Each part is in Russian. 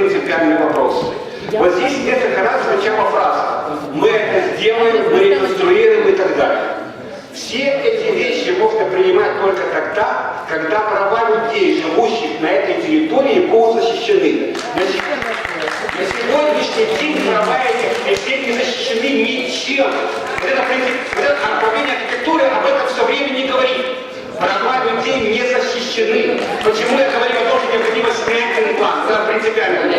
принципиальные вопросы. Вот здесь несколько раз звучала фраза «мы это сделаем, мы реконструируем и так далее». Все эти вещи можно принимать только тогда, когда права людей, живущих на этой территории, будут защищены. На се- на сегодняшний день права этих людей не защищены ничем. Вот это, вот это управление архитектуры об этом все время не говорит. Права людей не защищены. Почему я говорю о том, что необходимо план? Это принципиально.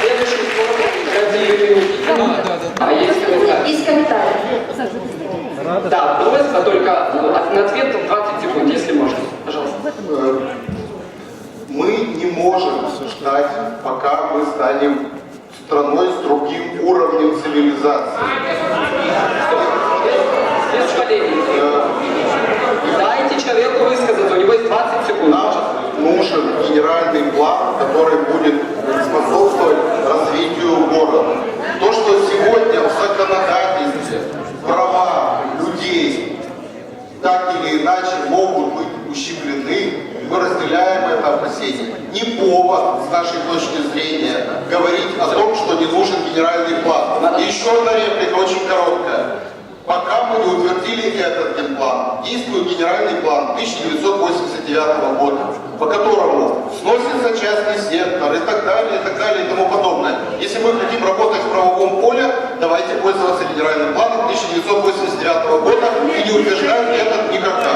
Следующий спор ради Юрия Никитина. А есть комментарий? Есть комментарий. Да, вопрос, а только от- на ответ 20 секунд, если можно. Пожалуйста. Э, Мы не можем ждать, пока мы станем страной с другим уровнем цивилизации. Генеральный план, который будет способствовать развитию города. То, что сегодня в законодательстве права людей так или иначе могут быть ущемлены, мы разделяем это опасение. Не повод, с нашей точки зрения, говорить о том, что не нужен генеральный план. И еще одна реплика, очень короткая. Пока мы не утвердили этот генплан, действует генеральный план 1989 года, по которому сносится частный сектор и так далее, и так далее, и тому подобное. Если мы хотим работать в правовом поле, давайте пользоваться генеральным планом 1989 года и не утверждать этот.